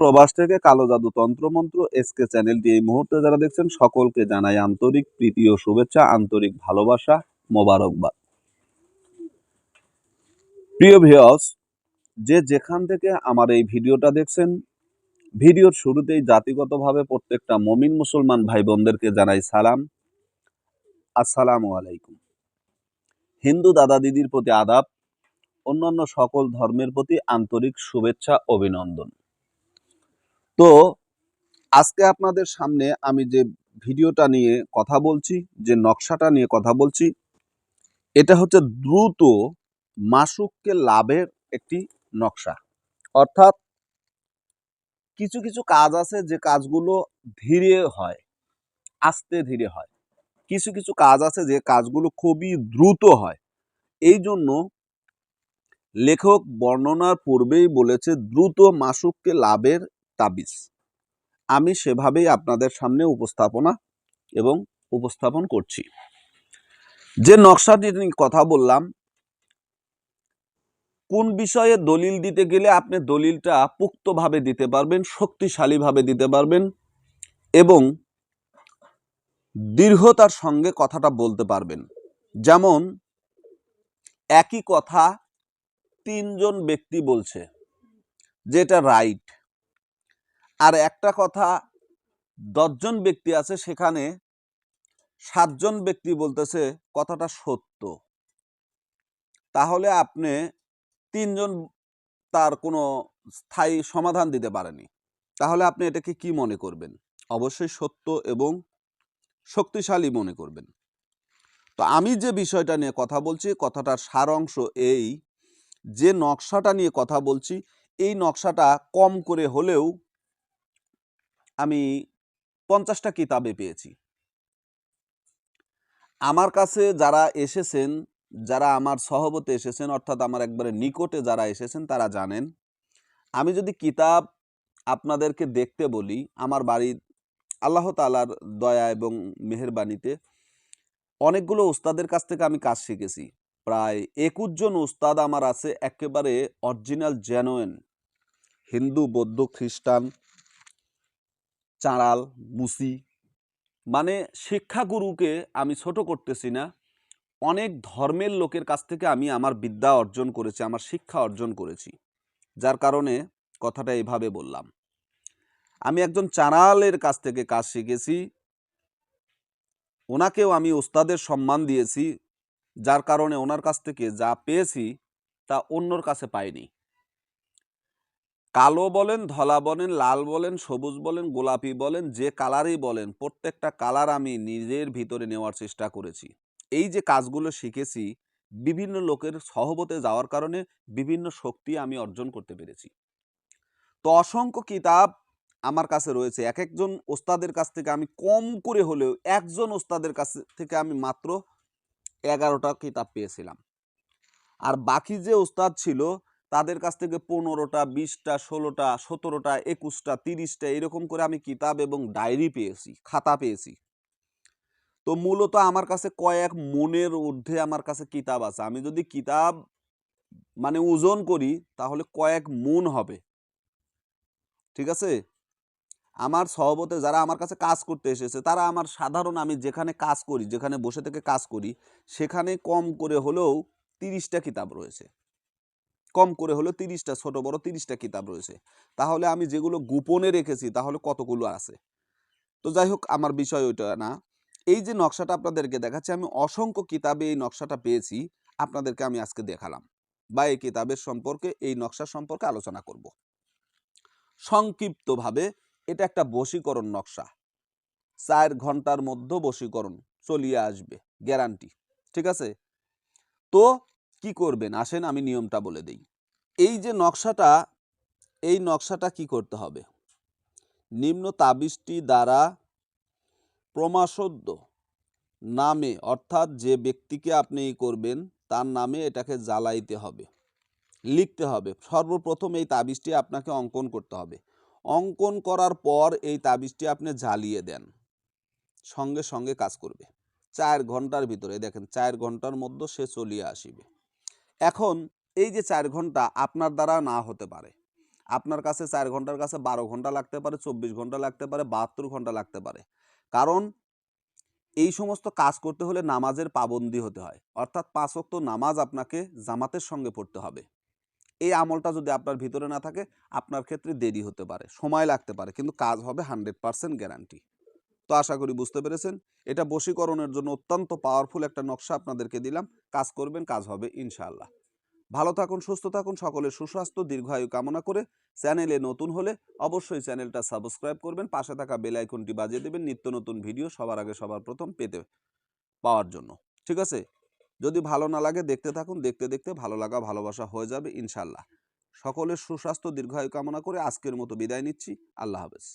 প্রবাস থেকে কালো জাদু তন্ত্রমন্ত্র এসকে চ্যানেলটি এই মুহূর্তে যারা দেখছেন, সকলকে জানাই আন্তরিক প্রীতি ও শুভেচ্ছা, আন্তরিক ভালোবাসা, মোবারকবাদ। প্রিয় ভিউয়ার্স, যে যেখান থেকে আমার এই ভিডিওটা দেখছেন, ভিডিওর শুরুতেই জাতিগতভাবে প্রত্যেকটা মমিন মুসলমান ভাই বোনদেরকে জানাই সালাম। আসসালামু আলাইকুম। হিন্দু দাদা দিদির প্রতি আদাব, অন্যান্য সকল ধর্মের প্রতি আন্তরিক শুভেচ্ছা, অভিনন্দন। তো আজকে আপনাদের সামনে আমি যে ভিডিওটা নিয়ে কথা বলছি, যে নকশাটা নিয়ে কথা বলছি, এটা হচ্ছে দ্রুত মাসুককে লাভের একটি নকশা। অর্থাৎ কিছু কিছু কাজ আছে যে কাজগুলো ধীরে হয়, আস্তে ধীরে হয়। কিছু কিছু কাজ আছে যে কাজগুলো খুবই দ্রুত হয়। এই জন্য লেখক বর্ণনার পূর্বেই বলেছে, দ্রুত মাসুককে লাভের তাবিজ। আমি সেভাবেই আপনাদের সামনে উপস্থাপনা এবং উপস্থাপন করছি। যে নকশাটি কথা বললাম, কোন বিষয়ে দলিল দিতে গেলে আপনি দলিলটা পুক্তভাবে দিতে পারবেন, শক্তিশালীভাবে দিতে পারবেন এবং দীর্ঘতার সঙ্গে কথাটা বলতে পারবেন। যেমন, একই কথা তিনজন ব্যক্তি বলছে, যেটা রাইট আর একটা কথা, দশজন ব্যক্তি আছে সেখানে সাতজন ব্যক্তি বলতেছে কথাটা সত্য। তাহলে আপনি তিনজন তার কোনো স্থায়ী সমাধান দিতে পারেনি। তাহলে আপনি এটাকে কি মনে করবেন? অবশ্যই সত্য এবং শক্তিশালী মনে করবেন। তো আমি যে বিষয়টা নিয়ে কথা বলছি, কথাটার সার অংশ এই যে নকশাটা নিয়ে কথা বলছি, এই নকশাটা কম করে হলেও আমি পঞ্চাশটা কিতাবে পেয়েছি। আমার কাছে যারা এসেছেন, যারা আমার সহবতে এসেছেন, অর্থাৎ আমার একবারে নিকটে যারা এসেছেন, তারা জানেন, আমি যদি কিতাব আপনাদেরকে দেখতে বলি, আমার বাড়ি আল্লাহ তালার দয়া এবং মেহেরবানিতে, অনেকগুলো ওস্তাদের কাছ থেকে আমি কাজ শিখেছি। প্রায় একুশ জন উস্তাদ আমার আছে, একেবারে অরিজিনাল জেনুইন হিন্দু, বৌদ্ধ, খ্রিস্টান চাঁড়াল মুসি মানে শিক্ষাগুরুকে আমি ছোট করতেছি না। অনেক ধর্মের লোকের কাছ থেকে আমি আমার বিদ্যা অর্জন করেছি, আমার শিক্ষা অর্জন করেছি। যার কারণে কথাটা এভাবে বললাম। আমি একজন চাঁড়ালের কাছ থেকে কাজ শিখেছি। ওনাকেও আমি ওস্তাদের সম্মান দিয়েছি। যার কারণে ওনার কাছ থেকে যা পেয়েছি তা অন্যর কাছে পাইনি। কালো বলেন, ধলা বলেন, লাল বলেন, সবুজ বলেন, গোলাপি বলেন, যে কালারই বলেন, প্রত্যেকটা কালার আমি নিজের ভিতরে নেওয়ার চেষ্টা করেছি। এই যে কাজগুলো শিখেছি, বিভিন্ন লোকের সহবতে যাওয়ার কারণে বিভিন্ন শক্তি আমি অর্জন করতে পেরেছি। তো অসংখ্য কিতাব আমার কাছে রয়েছে। এক একজন ওস্তাদের কাছ থেকে আমি কম করে হলেও একজন ওস্তাদের কাছ থেকে আমি মাত্র এগারোটা কিতাব পেয়েছিলাম। আর বাকি যে ওস্তাদ ছিল তাদের কাছ থেকে পনেরোটা, বিশটা, ষোলোটা, সতেরোটা, একুশটা, তিরিশটা এরকম করে আমি কিতাব এবং ডায়েরি পেয়েছি, খাতা পেয়েছি। তো মূলত আমার কাছে কয়েক মনের ঊর্ধ্বে আমার কাছে কিতাব আছে। আমি যদি কিতাব মানে ওজন করি, তাহলে কয়েক মন হবে। ঠিক আছে? আমার সহবতে যারা আমার কাছে কাজ করতে এসেছে, তারা আমার সাধারণ আমি যেখানে কাজ করি, যেখানে বসে থেকে কাজ করি, সেখানে কম করে হলেও তিরিশটা কিতাব রয়েছে। কম করে হলেও তিরিশটা ছোট, বড় তিরিশটা কিতাব রয়েছে। তাহলে আমি যেগুলো গোপনে রেখেছি, তাহলে কতগুলো আছে? তো যাই হোক, আমার বিষয় ওইটা না। এই যে নকশাটা আপনাদেরকে দেখাচ্ছি, আমি অসংখ্য কিতাবে এই নকশাটা পেয়েছি, আপনাদেরকে আমি আজকে দেখালাম। বা এই কিতাবের সম্পর্কে, এই নকশা সম্পর্কে আলোচনা করব। সংক্ষিপ্তভাবে, এটা একটা বশীকরণ নকশা। চার ঘণ্টার মধ্যে বশীকরণ চলিয়ে আসবে, গ্যারান্টি। ঠিক আছে? তো কি করবেন? আসেন আমি নিয়মটা বলে দেই। এই যে নকশাটা, এই নকশাটা কি করতে হবে? নিম্ন তাবিজটি দ্বারা প্রমাসদ্য নামে, অর্থাৎ যে ব্যক্তিকে আপনি করবেন, তার নামে এটাকে জ্বালাইতে হবে। লিখতে হবে। সর্বপ্রথম এই তাবিজটি আপনাকে অঙ্কন করতে হবে। অঙ্কন করার পর এই তাবিজটি আপনি জ্বালিয়ে দেন। সঙ্গে সঙ্গে কাজ করবে। চার ঘণ্টার ভিতরে, দেখেন চার ঘণ্টার মধ্যে সে চলিয়ে আসিবে। এখন এই যে চার ঘণ্টা আপনার দ্বারা না হতে পারে। আপনার কাছে চার ঘণ্টার কাছে বারো ঘণ্টা লাগতে পারে, চব্বিশ ঘণ্টা লাগতে পারে, বাহাত্তর ঘণ্টা লাগতে পারে। কারণ এই সমস্ত কাজ করতে হলে নামাজের পাবন্দি হতে হয়। অর্থাৎ পাঁচ ওয়াক্ত নামাজ আপনাকে জামাতের সঙ্গে পড়তে হবে। এই আমলটা যদি আপনার ভিতরে না থাকে, আপনার ক্ষেত্রে দেরি হতে পারে, সময় লাগতে পারে। কিন্তু কাজ হবে হান্ড্রেড পার্সেন্ট গ্যারান্টি তো আশা করি বুঝতে পেরেছেন। এটা বশীকরণের জন্য অত্যন্ত পাওয়ারফুল একটা নকশা আপনাদেরকে দিলাম। কাজ করবেন, কাজ হবে, ইনশাআল্লাহ। ভালো থাকুন, সুস্থ থাকুন, সকলের সুস্বাস্থ্য, দীর্ঘায়ু কামনা করে চ্যানেলে নতুন হলে অবশ্যই চ্যানেলটা সাবস্ক্রাইব করবেন, পাশে থাকা বেল আইকনটি বাজিয়ে দেবেন নিত্য নতুন ভিডিও সবার আগে সবার প্রথম পেতে, পাওয়ার জন্য। ঠিক আছে? যদি ভালো না লাগে দেখতে থাকুন, দেখতে দেখতে ভালো লাগা, ভালোবাসা হয়ে যাবে ইনশাল্লাহ সকলের সুস্বাস্থ্য, দীর্ঘায়ু কামনা করে আজকের মতো বিদায় নিচ্ছি। আল্লাহ হাফেজ।